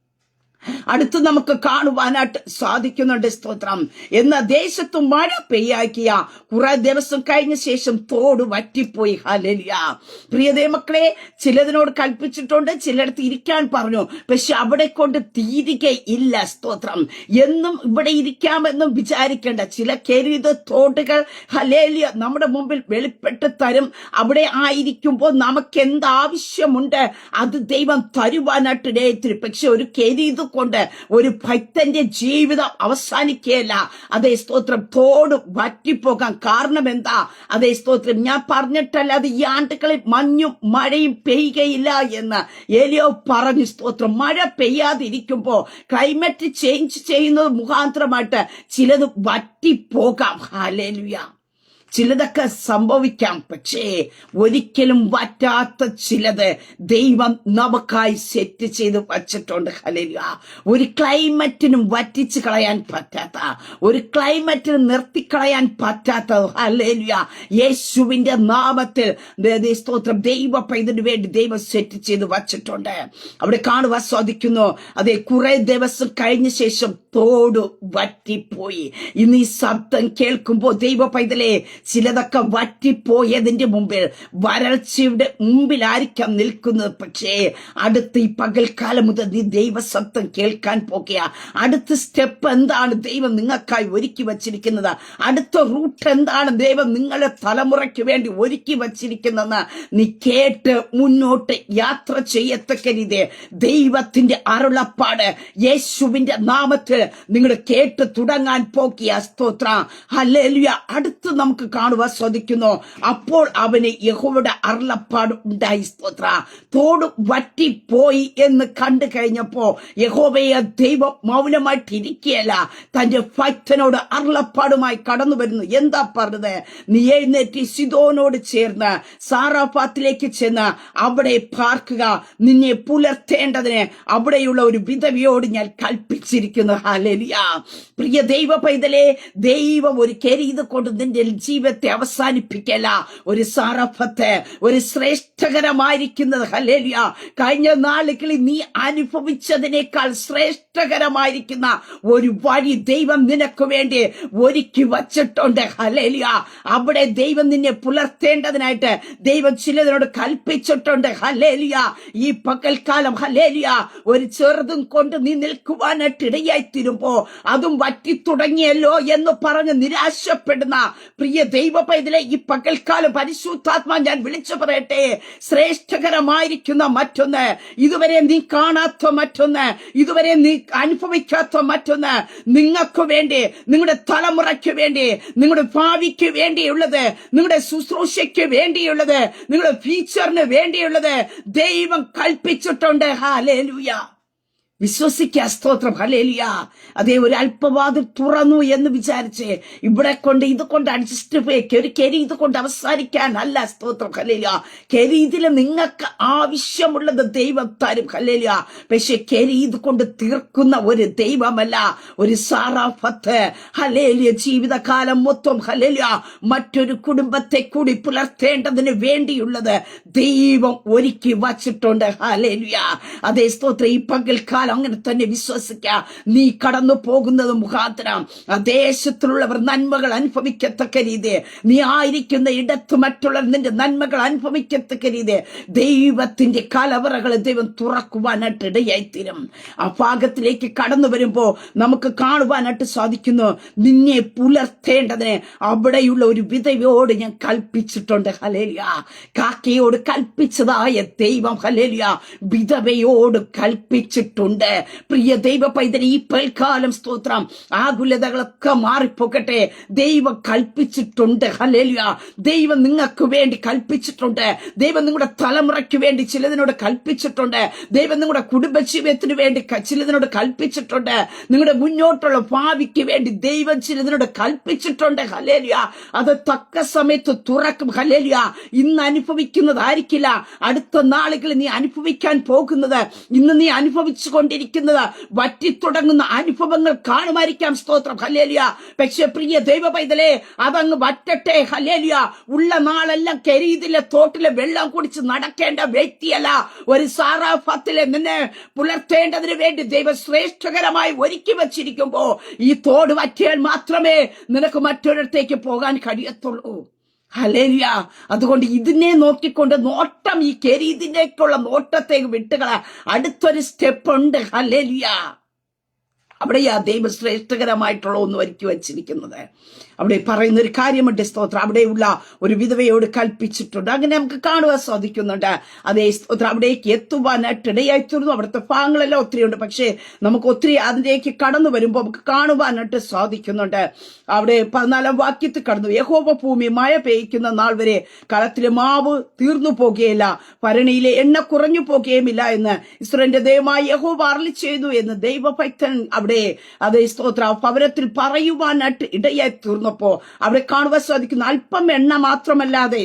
അടുത്ത് നമുക്ക് കാണുവാനായിട്ട് സാധിക്കുന്നുണ്ട് സ്തോത്രം. എന്ന ദേശത്ത് മഴ പെയ്യാക്കിയ കുറെ ദിവസം കഴിഞ്ഞ ശേഷം തോട് വറ്റിപ്പോയി. ഹലലിയ പ്രിയതേ മക്കളെ ചിലതിനോട് കൽപ്പിച്ചിട്ടുണ്ട് ചിലടത്ത് ഇരിക്കാൻ പറഞ്ഞു. പക്ഷെ അവിടെ കൊണ്ട് തീരുകയില്ല സ്തോത്രം. എന്നും ഇവിടെ ഇരിക്കാമെന്നും വിചാരിക്കേണ്ട ചില കരുത് തോട്ടുകൾ ഹലേലിയ നമ്മുടെ മുമ്പിൽ വെളിപ്പെട്ട് തരും. അവിടെ ആയിരിക്കുമ്പോൾ നമുക്ക് എന്ത് ആവശ്യമുണ്ട് അത് ദൈവം തരുവാനായിട്ട് ഇടയത്തിരി പക്ഷെ ഒരു കരുത് കൊണ്ട് ഒരു ഭക്തന്റെ ജീവിതം അവസാനിക്കുകയല്ല. അതേ സ്തോത്രം തോട് വറ്റിപ്പോകാൻ കാരണം എന്താ? അതേ സ്തോത്രം ഞാൻ പറഞ്ഞിട്ടല്ല അത് ഈ ആണ്ടുകളിൽ മഞ്ഞും മഴയും പെയ്യുകയില്ല എന്ന് ഏലിയോ പറഞ്ഞു. സ്തോത്രം മഴ പെയ്യാതിരിക്കുമ്പോ ക്ലൈമറ്റ് ചേഞ്ച് ചെയ്യുന്നത് മുഖാന്തരമായിട്ട് ചിലത് വറ്റിപ്പോകാം. ഹാലേലുയ ചിലതൊക്കെ സംഭവിക്കാം. പക്ഷേ ഒരിക്കലും വറ്റാത്ത ചിലത് ദൈവം നമുക്കായി സെറ്റ് ചെയ്ത് വച്ചിട്ടുണ്ട്. ഹലിയ ഒരു ക്ലൈമറ്റിനും വറ്റിച്ച് കളയാൻ പറ്റാത്ത ഒരു ക്ലൈമറ്റിന് നിർത്തിക്കളയാൻ പറ്റാത്ത ഹലേലിയ യേശുവിന്റെ നാമത്തിൽ സ്തോത്രം. ദൈവ പൈതന് വേണ്ടി ദൈവം സെറ്റ് ചെയ്ത് വച്ചിട്ടുണ്ട്. അവിടെ കാണുവാൻ സാധിക്കുന്നു അതെ കുറെ ദിവസം കഴിഞ്ഞ ശേഷം തോട് വറ്റിപ്പോയി. ഇന്ന് ഈ ശബ്ദം കേൾക്കുമ്പോൾ ദൈവ പൈതലെ ചിലതൊക്കെ വറ്റിപ്പോയതിന്റെ മുമ്പിൽ വരൾച്ചയുടെ മുമ്പിലായിരിക്കാം നിൽക്കുന്നത്. പക്ഷേ അടുത്ത് ഈ പകൽക്കാലം മുതൽ നീ ദൈവശബ്ദം കേൾക്കാൻ പോകുക. അടുത്ത സ്റ്റെപ്പ് എന്താണ് ദൈവം നിങ്ങൾക്കായി ഒരുക്കി വച്ചിരിക്കുന്നത്? അടുത്ത റൂട്ട് എന്താണ് ദൈവം നിങ്ങളുടെ തലമുറയ്ക്ക് വേണ്ടി ഒരുക്കി വച്ചിരിക്കുന്നതെന്ന് നീ കേട്ട് മുന്നോട്ട് യാത്ര ചെയ്യത്തക്ക രീതി. ദൈവത്തിന്റെ അരുളപ്പാട് യേശുവിന്റെ നാമത്തിൽ നിങ്ങൾ കേട്ട് തുടങ്ങാൻ പോക്കിയ സ്തോത്ര. ഹല്ലേലൂയ. അടുത്ത് നമുക്ക് കാണുവാൻ സാധിക്കുന്നു അപ്പോൾ അവന് യഹോവയുടെ അരുളപ്പാട് ഉണ്ടായി. സ്തോത്ര തോട് വറ്റിപ്പോയി എന്ന് കണ്ടു കഴിഞ്ഞപ്പോ യഹോബയെ ദൈവം മൗനമായിട്ടിരിക്കുകയല്ല തന്റെ ഭക്തനോട് അരുളപ്പാടുമായി കടന്നു വരുന്നു. എന്താ പറഞ്ഞത്? നീ എഴുന്നേറ്റ് സിതോനോട് ചേർന്ന് സാറാഫാത്തിലേക്ക് ചെന്ന് അവിടെ പാർക്കുക. നിന്നെ പുലർത്തേണ്ടതിന് അവിടെയുള്ള ഒരു വിധവിയോട് ഞാൻ കൽപ്പിച്ചിരിക്കുന്നു. ഹാലലിയ പ്രിയ ദൈവ പൈതലെ ദൈവം ഒരു കരീത് കൊണ്ട് നിന്റെ ജീവിതത്തെ അവസാനിപ്പിക്കല. ഒരു സാറഫത്ത് ഒരു ശ്രേഷ്ഠകരമായിരിക്കുന്നത് ഹലേലിയ കഴിഞ്ഞ നാളുകളിൽ നീ അനുഭവിച്ചതിനേക്കാൾ ശ്രേഷ്ഠകരമായിരിക്കുന്ന ഒരു വഴി ദൈവം നിനക്ക് വേണ്ടി ഒരുക്കി വച്ചിട്ടുണ്ട് ഹലേലിയ അവിടെ ദൈവം നിന്നെ പുലർത്തേണ്ടതിനായിട്ട് ദൈവം ചിലതിനോട് കൽപ്പിച്ചിട്ടുണ്ട് ഹലേലിയ ഈ പകൽക്കാലം ഹലേലിയ ഒരു ചെറുതും കൊണ്ട് നീ നിൽക്കുവാനായിട്ട് ഇടയായി തീരുമ്പോ അതും വറ്റി തുടങ്ങിയല്ലോ എന്ന് പറഞ്ഞ് നിരാശപ്പെടുന്ന പ്രിയ ദൈവ പൈതലെ ഈ പകൽക്കാലം പരിശുദ്ധാത്മാ ഞാൻ വിളിച്ചു പറയട്ടെ. ശ്രേഷ്ഠകരമായിരിക്കുന്ന മറ്റൊന്ന് ഇതുവരെ നീ കാണാത്ത മറ്റൊന്ന് ഇതുവരെ നീ അനുഭവിക്കാത്ത മറ്റൊന്ന് നിങ്ങൾക്ക് വേണ്ടി നിങ്ങളുടെ തലമുറയ്ക്ക് വേണ്ടി നിങ്ങളുടെ ഭാവിക്ക് വേണ്ടിയുള്ളത് നിങ്ങളുടെ ശുശ്രൂഷയ്ക്ക് വേണ്ടിയുള്ളത് നിങ്ങളുടെ ഫ്യൂച്ചറിന് വേണ്ടിയുള്ളത് ദൈവം കൽപ്പിച്ചിട്ടുണ്ട്. ഹാലേലൂയ വിശ്വസിക്കുക സ്തോത്രം. ഹലേലിയ അതേ ഒരു അല്പവാതിൽ തുറന്നു എന്ന് വിചാരിച്ച് ഇവിടെ കൊണ്ട് ഇത് കൊണ്ട് അഡ്ജസ്റ്റ് ഒരു കെരി ഇത് കൊണ്ട് അവസാനിക്കാൻ അല്ല സ്തോത്രം. ഹലേലിയ കെരി ഇതിൽ നിങ്ങൾക്ക് ആവശ്യമുള്ളത് ദൈവം തരും. ഹലേലിയ പക്ഷെ കെരി ഇത് കൊണ്ട് തീർക്കുന്ന ഒരു ദൈവമല്ല ഒരു സാറാഫത്ത്. ഹലേലിയ ജീവിതകാലം മൊത്തം ഹലേലിയ മറ്റൊരു കുടുംബത്തെ കൂടി പുലർത്തേണ്ടതിന് വേണ്ടിയുള്ളത് ദൈവം ഒരുക്കി വച്ചിട്ടുണ്ട്. ഹലേലിയ അതേ സ്തോത്രം. ഈ പകൽക്കാലം അങ്ങനെ തന്നെ വിശ്വസിക്ക. നീ കടന്നു പോകുന്നത് മുഖാന്തരം. ആ ദേശത്തിലുള്ളവർ നന്മകൾ അനുഭവിക്കത്തക്ക രീതി. നീ ആയിരിക്കുന്ന ഇടത്ത് മറ്റുള്ളവർ നിന്റെ നന്മകൾ അനുഭവിക്കത്തക്ക രീതി. ദൈവത്തിന്റെ കലവറകൾ ദൈവം തുറക്കുവാനായിട്ട് ഇടയായിത്തീരും. ആ ഭാഗത്തിലേക്ക് കടന്നു വരുമ്പോ നമുക്ക് കാണുവാനായിട്ട് സാധിക്കുന്നു നിന്നെ പുലർത്തേണ്ടതിന് അവിടെയുള്ള ഒരു വിധവയോട് ഞാൻ കൽപ്പിച്ചിട്ടുണ്ട്. ഹലേലിയ കാക്കയോട് കൽപ്പിച്ചതായ ദൈവം. ഹലേലിയ വിധവയോട് കൽപ്പിച്ചിട്ടുണ്ട്. പ്രിയ ദൈവ പൈതൽ ഈ പൽക്കാലം സ്തോത്രം. ആകുലതകളൊക്കെ മാറിപ്പോകട്ടെ. ദൈവം കൽപ്പിച്ചിട്ടുണ്ട്. ഹലേലിയ ദൈവം നിങ്ങൾക്ക് വേണ്ടി കൽപ്പിച്ചിട്ടുണ്ട്. ദൈവം നിങ്ങളുടെ തലമുറയ്ക്ക് വേണ്ടി ചിലതിനോട് കൽപ്പിച്ചിട്ടുണ്ട്. ദൈവം നിങ്ങളുടെ കുടുംബജീവിതത്തിന് വേണ്ടി ചിലതിനോട് കൽപ്പിച്ചിട്ടുണ്ട്. നിങ്ങളുടെ മുന്നോട്ടുള്ള ഭാവിക്ക് വേണ്ടി ദൈവം ചിലതിനോട് കൽപ്പിച്ചിട്ടുണ്ട്. ഹലേലിയ അത് തക്ക സമയത്ത് തുറക്കും. ഹലേലിയ ഇന്ന് അനുഭവിക്കുന്നതായിരിക്കില്ല. അടുത്ത നാളുകളിൽ നീ അനുഭവിക്കാൻ പോകുന്നത് ഇന്ന് നീ അനുഭവിച്ചു കൊണ്ടിരിക്കുന്നത് വറ്റിത്തുടങ്ങുന്ന അനുഭവങ്ങൾ കാണുമായിരിക്കാം സ്തോത്രം. ഹലേലിയ പക്ഷെ പ്രിയ ദൈവ പൈതലെ അതങ്ങ് വറ്റട്ടെ. ഹലേലിയ ഉള്ള നാളെല്ലാം കരീതിലെ തോട്ടിലെ വെള്ളം കുടിച്ച് നടക്കേണ്ട വ്യക്തിയല്ല. ഒരു സാറാഫത്തിലെ നിന്നെ പുലർത്തേണ്ടതിന് വേണ്ടി ദൈവശ്രേഷ്ഠകരമായി ഒരുക്കി വച്ചിരിക്കുമ്പോ ഈ തോട് വറ്റിയാൽ മാത്രമേ നിനക്ക് മറ്റൊരിടത്തേക്ക് പോകാൻ കഴിയത്തുള്ളൂ. ഹലേലിയ അതുകൊണ്ട് ഇതിനെ നോക്കിക്കൊണ്ട് നോട്ടം ഈ കെരീതിനേക്കുള്ള നോട്ടത്തേക്ക് വിട്ടുകള അടുത്തൊരു സ്റ്റെപ്പ് ഉണ്ട്. ഹലേലിയ അവിടെയാ ദൈവശ്രേഷ്ഠകരമായിട്ടുള്ള ഒന്ന് ഒരുക്കി വച്ചിരിക്കുന്നത്. അവിടെ പറയുന്ന ഒരു കാര്യമുണ്ട് സ്തോത്രം. അവിടെയുള്ള ഒരു വിധവയോട് കൽപ്പിച്ചിട്ടുണ്ട്. അങ്ങനെ നമുക്ക് കാണുവാൻ സാധിക്കുന്നുണ്ട്. അതേ സ്തോത്രം അവിടേക്ക് എത്തുവാനായിട്ട് ഇടയായി തീർന്നു. അവിടുത്തെ ഭാഗങ്ങളെല്ലാം ഒത്തിരി ഉണ്ട് പക്ഷേ നമുക്ക് ഒത്തിരി അതിലേക്ക് കടന്നു വരുമ്പോൾ നമുക്ക് കാണുവാനായിട്ട് സാധിക്കുന്നുണ്ട്. അവിടെ പതിനാലാം വാക്യത്തിൽ കടന്നു. യഹോവ ഭൂമി മഴ പെയ്യ്ക്കുന്ന നാൾ വരെ കളത്തിലെ മാവ് തീർന്നു പോകുകയില്ല. ഭരണിയിലെ എണ്ണ കുറഞ്ഞു പോകുകയുമില്ല എന്ന് ഇസ്രന്റെ ദൈവമായി യഹോവ അറളി ചെയ്തു എന്ന് ദൈവഭക്തൻ അവിടെ അതേ സ്തോത്ര ഭവനത്തിൽ പറയുവാനായിട്ട് ഇടയായി തീർന്നപ്പോ അവിടെ കാണുവാൻ സാധിക്കുന്ന അല്പം എണ്ണ മാത്രമല്ലാതെ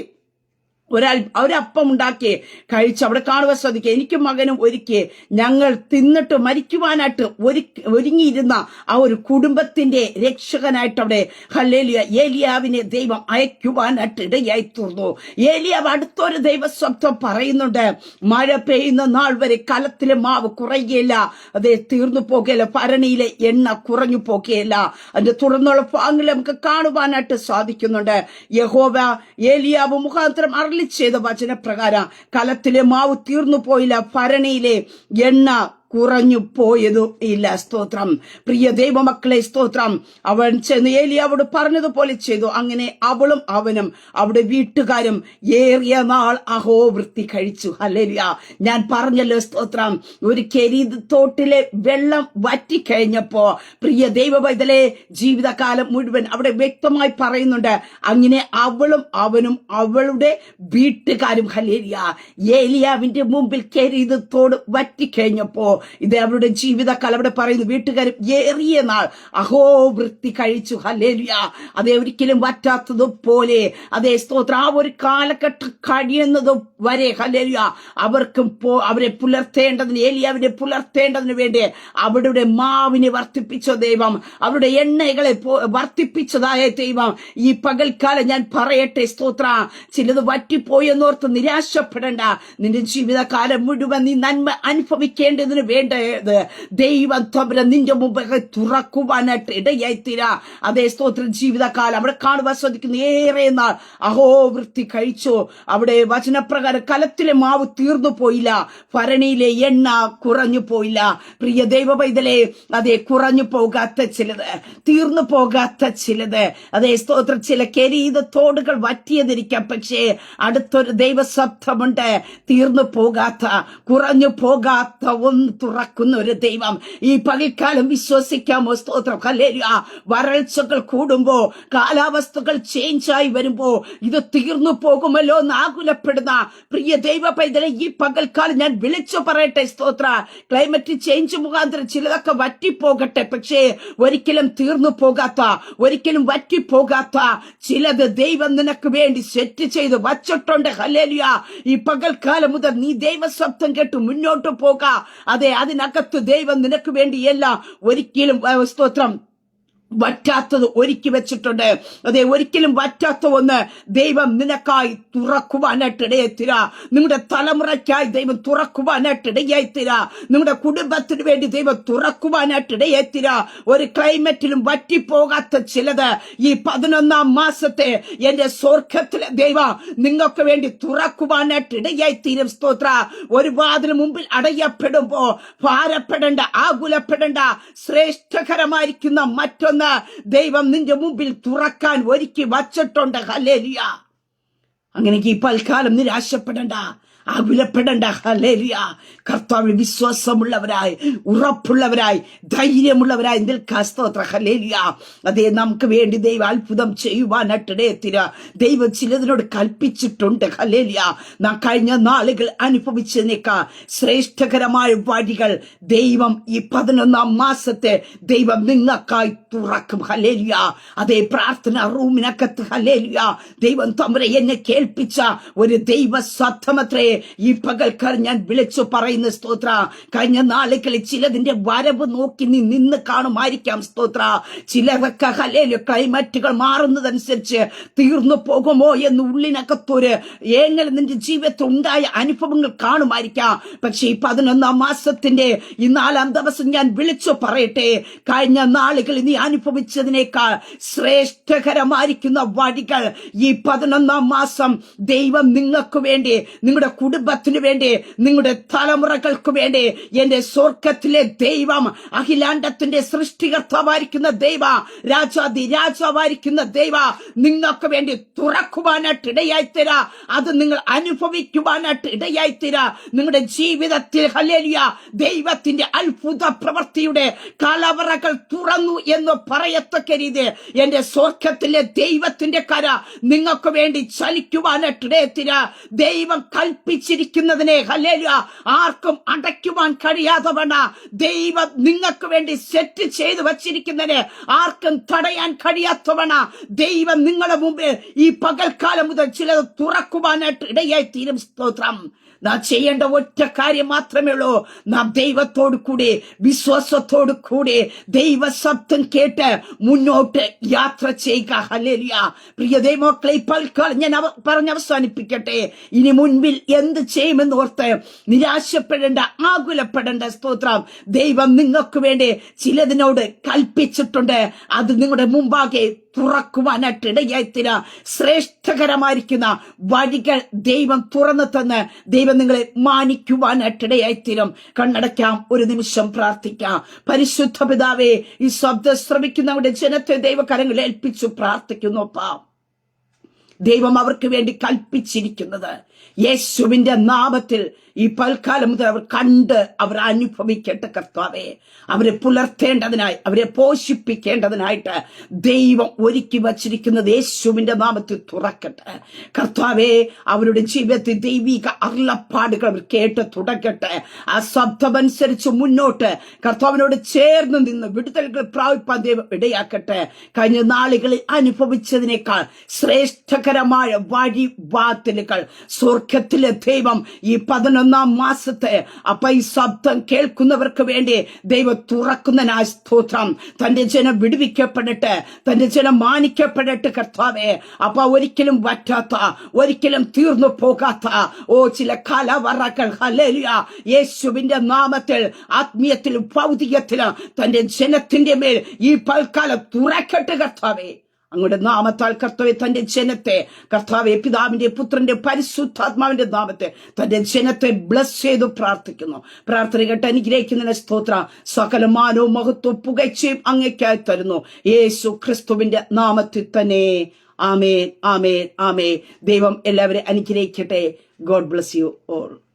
ഒരാൾ ഒരപ്പം ഉണ്ടാക്കി കഴിച്ച് അവിടെ കാണുവാൻ ശ്രദ്ധിക്കുക. എനിക്കും മകനും ഒരുക്കി ഞങ്ങൾ തിന്നിട്ട് മരിക്കുവാനായിട്ട് ഒരു ഒരുങ്ങിയിരുന്ന ആ ഒരു കുടുംബത്തിന്റെ രക്ഷകനായിട്ട് അവിടെ ഹല്ലേലിയ ഏലിയാവിനെ ദൈവം അയക്കുവാനായിട്ട് ഇടയായി തീർന്നു ഏലിയാവ് അടുത്തൊരു ദൈവശബ്ദം പറയുന്നുണ്ട്. മഴ പെയ്യുന്ന നാൾ വരെ കലത്തിലെ മാവ് കുറയുകയില്ല. അതേ തീർന്നു പോകുകയില്ല. ഭരണിയിലെ എണ്ണ കുറഞ്ഞു പോകുകയില്ല. അതിന്റെ തുടർന്നുള്ള ഭാഗങ്ങൾ നമുക്ക് കാണുവാനായിട്ട് സാധിക്കുന്നുണ്ട്. യഹോവ ഏലിയാവ് മുഖാന്തരം അരളി ചെയ്ത വചനപ്രകാരം കലത്തിലെ മാവ് തീർന്നു പോയില്ല ഭരണിയിലെ എണ്ണ കുറഞ്ഞു പോയതു ഇല്ല. സ്തോത്രം. പ്രിയ ദൈവമക്കളെ സ്തോത്രം. അവൻ ചെന്ന് ഏലിയാവോട് പറഞ്ഞതുപോലെ ചെയ്തു. അങ്ങനെ അവളും അവനും അവിടെ വീട്ടുകാരും ഏറിയ നാൾ അഹോ വൃത്തി കഴിച്ചു. അല്ലേലിയ ഞാൻ പറഞ്ഞല്ലോ സ്തോത്രം. ഒരു കെരീത് തോട്ടിലെ വെള്ളം വറ്റിക്കഴിഞ്ഞപ്പോ പ്രിയ ദൈവവൈതലെ ജീവിതകാലം മുഴുവൻ അവിടെ വ്യക്തമായി പറയുന്നുണ്ട്. അങ്ങനെ അവളും അവനും അവളുടെ വീട്ടുകാരും ഹലേലിയ ഏലിയാവിന്റെ മുമ്പിൽ കെരീത് തോട് വറ്റിക്കഴിഞ്ഞപ്പോ ഇത് അവരുടെ ജീവിതക്കാലം അവിടെ പറയുന്നു വീട്ടുകാരും ഏറിയ നാൾ അഹോ വൃത്തി കഴിച്ചു ഹലേലിയ അതേ ഒരിക്കലും വറ്റാത്തത് പോലെ അതേ സ്തോത്ര. ആ ഒരു കാലഘട്ടം കഴിയുന്നത് വരെ ഹലേലിയ അവർക്കും അവരെ പുലർത്തേണ്ടതിന് ഏലിയാവിനെ പുലർത്തേണ്ടതിന് വേണ്ടി അവരുടെ മാവിനെ വർദ്ധിപ്പിച്ച ദൈവം അവരുടെ എണ്ണകളെ വർദ്ധിപ്പിച്ചതായ ദൈവം. ഈ പകൽക്കാലം ഞാൻ പറയട്ടെ സ്തോത്ര. ചിലത് വറ്റിപ്പോയെന്നോർത്ത് നിരാശപ്പെടേണ്ട. നിന്റെ ജീവിതകാലം മുഴുവൻ നീ നന്മ അനുഭവിക്കേണ്ടതിന് വേണ്ടത്? ദൈവം തമ്പുരാൻ നിന്റെ മുമ്പ് തുറക്കുവാനായിട്ട് ഇടയായിത്തീര. അതേ സ്തോത്ര ജീവിതകാലം. അവിടെ കാണുവാൻ ശ്രദ്ധിക്കുന്ന ഏറെ നാൾ. അഹോ വൃത്തി കഴിച്ചു. അവിടെ വചനപ്രകാരം കലത്തിലെ മാവ് തീർന്നു പോയില്ല. ഭരണിയിലെ എണ്ണ കുറഞ്ഞു പോയില്ല. പ്രിയ ദൈവ പൈതലെ അതെ കുറഞ്ഞു പോകാത്ത ചിലത് തീർന്നു പോകാത്ത ചിലത്. അതേ സ്തോത്ര ചില കെരീത തോടുകൾ വറ്റിയതിരിക്കാം. പക്ഷേ അടുത്തൊരു ദൈവശബ്ദമുണ്ട് തീർന്നു പോകാത്ത കുറഞ്ഞു പോകാത്ത ഒന്ന് തുറക്കുന്ന ഒരു ദൈവം. ഈ പകൽക്കാലം വിശ്വസിക്കാമോ? സ്തോത്രം. ഹല്ലേലൂയ. വരൾച്ചകൾ കൂടുമ്പോ കാലാവസ്ഥകൾ ചേഞ്ച് ആയി വരുമ്പോ ഇത് തീർന്നു പോകുമല്ലോ എന്ന് ആകുലപ്പെടുന്ന പ്രിയ ദൈവ പൈതലെ ഈ പകൽക്കാലം ഞാൻ വിളിച്ചു പറയട്ടെ സ്തോത്ര. ക്ലൈമറ്റ് ചേഞ്ച് മുഖാന്തരം ചിലതൊക്കെ വറ്റിപ്പോകട്ടെ പക്ഷേ ഒരിക്കലും തീർന്നു പോകാത്ത ഒരിക്കലും വറ്റിപ്പോകാത്ത ചിലത് ദൈവം നിനക്ക് വേണ്ടി സെറ്റ് ചെയ്ത് വച്ചിട്ടുണ്ട്. ഹലേലിയ ഈ പകൽക്കാലം മുതൽ നീ ദൈവശബ്ദം കേട്ട് മുന്നോട്ട് പോക. അതെ അതിനകത്ത് ദൈവം നിനക്ക് വേണ്ടി ഒരിക്കലും സ്തോത്രം. വറ്റാത്തത് ഒരുക്കി വെച്ചിട്ടുണ്ട്. അതെ ഒരിക്കലും വറ്റാത്ത ഒന്ന് ദൈവം നിനക്കായി തുറക്കുവാനായിട്ട് ഇടയെത്തിര നിങ്ങളുടെ തലമുറയ്ക്കായി ദൈവം തുറക്കുവാനായിട്ട് ഇടയായിത്തീര നിങ്ങളുടെ കുടുംബത്തിന് വേണ്ടി ദൈവം തുറക്കുവാനായിട്ട് ഇടയെത്തിര ഒരു ക്ലൈമറ്റിലും വറ്റിപ്പോകാത്ത ചിലത് ഈ പതിനൊന്നാം മാസത്തെ എന്റെ സ്വർഗത്തിലെ ദൈവം നിങ്ങൾക്ക് വേണ്ടി തുറക്കുവാനായിട്ട് ഇടയായിത്തീരും സ്തോത്ര. ഒരു വാതിന് മുമ്പിൽ അടയപ്പെടുമ്പോ ഭാരപ്പെടേണ്ട ആകുലപ്പെടേണ്ട ശ്രേഷ്ഠകരമായിരിക്കുന്ന മറ്റൊന്ന് ദൈവം നിന്റെ മുമ്പിൽ തുറക്കാൻ ഒരുക്കി വച്ചിട്ടുണ്ട്. ഹലേലിയ അങ്ങനെ ഈ പൽക്കാലം നിരാശപ്പെടേണ്ട. ആകുലപ്പെടേണ്ട ഹലേലിയ കർത്താവിൽ വിശ്വാസമുള്ളവരായി ഉറപ്പുള്ളവരായി ധൈര്യമുള്ളവരായി നിൽക്കാൻ സ്തോത്ര ഹലേലിയ അതേ നമുക്ക് വേണ്ടി ദൈവം അത്ഭുതം ചെയ്യുവാനായിട്ടിടയത്തിര ദൈവം ചിലതിനോട് കൽപ്പിച്ചിട്ടുണ്ട് ഹലേലിയ നാം കഴിഞ്ഞ നാളുകൾ അനുഭവിച്ചതിനേക്കാൾ ശ്രേഷ്ഠകരമായ വഴികൾ ദൈവം ഈ പതിനൊന്നാം മാസത്തെ ദൈവം നിങ്ങൾക്കായി തുറക്കും ഹലേലിയ അതേ പ്രാർത്ഥന റൂമിനകത്ത് ഹലേലിയ ദൈവം തമ്മരെ എന്നെ കേൾപ്പിച്ച ഒരു ദൈവ സത്യമത്രേ ഈ പകൽക്കാർ ഞാൻ വിളിച്ചു പറയുന്ന സ്തോത്ര കഴിഞ്ഞ നാളുകളിൽ ചിലതിന്റെ വരവ് നോക്കി നീ നിന്ന് കാണുമായിരിക്കാം സ്തോത്ര. ചിലരൊക്കെ ഹലേലിയ ക്ലൈമറ്റുകൾ മാറുന്നതനുസരിച്ച് തീർന്നു പോകുമോ എന്ന് ഉള്ളിനകത്തൊരു ഏങ്ങൽ നിന്റെ ജീവിതത്തിൽ ഉണ്ടായ അനുഭവങ്ങൾ കാണുമായിരിക്കാം. പക്ഷെ ഈ പതിനൊന്നാം മാസത്തിന്റെ ഈ നാലാം ദിവസം ഞാൻ വിളിച്ചു പറയട്ടെ. കഴിഞ്ഞ നാളുകളിൽ നീ അനുഭവിച്ചതിനേക്കാൾ ശ്രേഷ്ഠകരമായിരിക്കുന്ന വഴികൾ ഈ പതിനൊന്നാം മാസം ദൈവം നിങ്ങൾക്ക് വേണ്ടി നിങ്ങളുടെ കുടുംബത്തിന് വേണ്ടി നിങ്ങളുടെ തലമുറകൾക്ക് വേണ്ടി എന്റെ സ്വർഗത്തിലെ ദൈവം അഖിലാണ്ടത്തിന്റെ സൃഷ്ടികർത്താവായിരിക്കുന്ന ദൈവ രാജാതി രാജാവായിരിക്കുന്ന ദൈവ നിങ്ങൾക്ക് വേണ്ടി തുറക്കുവാനായിട്ട് ഇടയായി തരാ അത് നിങ്ങൾ അനുഭവിക്കുവാനായിട്ട് ഇടയായി തരാ നിങ്ങളുടെ ജീവിതത്തിൽ ഹലേലിയ ദൈവത്തിന്റെ അത്ഭുത പ്രവൃത്തിയുടെ കലവറകൾ തുറന്നു എന്ന് പറയത്തക്ക രീതി എന്റെ സ്വർഗത്തിലെ ദൈവത്തിന്റെ കര നിങ്ങൾക്ക് വേണ്ടി ചലിക്കുവാനായിട്ട് ഇടയത്തിര ദൈവം കൽപ്പിച്ചിരിക്കുന്നതിനെ ഹലേലിയ ആർക്കും അടയ്ക്കുവാൻ കഴിയാത്തവണ്ണ ദൈവം നിങ്ങൾക്ക് വേണ്ടി സെറ്റ് ചെയ്തു വച്ചിരിക്കുന്നതിനെ ആർക്കും തടയാൻ കഴിയാത്തവണ ദൈവം നിങ്ങളുടെ മുമ്പിൽ ഈ പകൽക്കാലം മുതൽ ചിലത് തുറക്കുവാനായിട്ട് ഇടയായി തീരും സ്തോത്രം. നാം ചെയ്യേണ്ട ഒറ്റ കാര്യം മാത്രമേ ഉള്ളൂ. നാം ദൈവത്തോട് കൂടെ വിശ്വാസത്തോട് കൂടി ദൈവശബ്ദം കേട്ട് മുന്നോട്ട് യാത്ര ചെയ്യുക. ഹലേലിയ പ്രിയ ദൈവമക്കളെ ഇപ്പോൾ ഞാൻ പറഞ്ഞ് അവസാനിപ്പിക്കട്ടെ. ഇനി മുൻപിൽ എന്ത് ചെയ്യുമെന്ന് ഓർത്ത് നിരാശപ്പെടേണ്ട ആകുലപ്പെടേണ്ട സ്തോത്രം ദൈവം നിങ്ങൾക്ക് വേണ്ടി ചിലതിനോട് കൽപ്പിച്ചിട്ടുണ്ട്. അത് നിങ്ങളുടെ മുമ്പാകെ തുറക്കുവാനായിട്ട് ഇടയായിത്തീര. ശ്രേഷ്ഠകരമായിരിക്കുന്ന വഴികൾ ദൈവം തുറന്നു തന്ന് ദൈവം നിങ്ങളെ ഇടയായിത്തീരും കണ്ണടയ്ക്കാം ഒരു നിമിഷം പ്രാർത്ഥിക്കാം. പരിശുദ്ധ പിതാവേ ഈ ശബ്ദം ശ്രമിക്കുന്നവരുടെ ജനത്തെ ദൈവകരങ്ങളിൽ ഏൽപ്പിച്ചു പ്രാർത്ഥിക്കുന്നു പാം ദൈവം അവർക്ക് വേണ്ടി കൽപ്പിച്ചിരിക്കുന്നത്. യേശുവിന്റെ നാമത്തിൽ ഈ പൽക്കാലം മുതൽ അവർ കണ്ട് അവർ അനുഭവിക്കട്ടെ കർത്താവെ. അവരെ പുലർത്തേണ്ടതിനായി അവരെ പോഷിപ്പിക്കേണ്ടതിനായിട്ട് ദൈവം ഒരുക്കി വച്ചിരിക്കുന്നത് യേശുവിന്റെ നാമത്തിൽ തുറക്കട്ടെ. കർത്താവെ അവരുടെ ജീവിതത്തിൽ ദൈവിക അരുളപ്പാടുകൾ അവർ കേട്ട് തുടക്കട്ടെ. ആ ശബ്ദമനുസരിച്ച് മുന്നോട്ട് കർത്താവിനോട് ചേർന്ന് നിന്ന് വിടുതലുകൾ പ്രാപിപ്പാൻ ദൈവം ഇടയാക്കട്ടെ. കഴിഞ്ഞ നാളുകളിൽ അനുഭവിച്ചതിനേക്കാൾ ശ്രേഷ്ഠകരമായ വഴി വാതിലുകൾ സ്വർഗത്തിലെ ദൈവം ഈ പതിനൊന്നാം മാസത്തെ അപ്പൊ ഈ ശബ്ദം കേൾക്കുന്നവർക്ക് വേണ്ടി ദൈവം തുറക്കുന്ന സ്തോത്രം. തന്റെ ജനം വിടുവിക്കപ്പെടട്ടെ തന്റെ ജനം മാനിക്കപ്പെടട്ടെ കർത്താവെ. അപ്പൊ ഒരിക്കലും വറ്റാത്ത ഒരിക്കലും തീർന്നു പോകാത്ത ഓ ചില കലവറകൾ ഹലേലിയ യേശുവിന്റെ നാമത്തിൽ ആത്മീയത്തിലും ഭൗതികത്തിലും തന്റെ ജനത്തിന്റെ മേൽ ഈ പൽക്കാലം തുറക്കട്ടെ കർത്താവേ. അങ്ങയുടെ നാമത്താൽ കർത്താവെ തന്റെ ജനത്തെ കർത്താവെ പിതാവിന്റെ പുത്രന്റെ പരിശുദ്ധാത്മാവിന്റെ നാമത്തെ തന്റെ ജനത്തെ ബ്ലസ് ചെയ്തു പ്രാർത്ഥിക്കുന്നു. പ്രാർത്ഥന കേട്ട് അനുഗ്രഹിക്കുന്നതിന് സ്തോത്ര. സകലമാനവും മഹത്വവും പുകഴ്ചയും അങ്ങയ്ക്കായി തരുന്നു. യേശു ക്രിസ്തുവിന്റെ നാമത്തിൽ തന്നെ. ആമേൻ ആമേൻ ആമേ ദൈവം എല്ലാവരെയും അനുഗ്രഹിക്കട്ടെ. God bless you all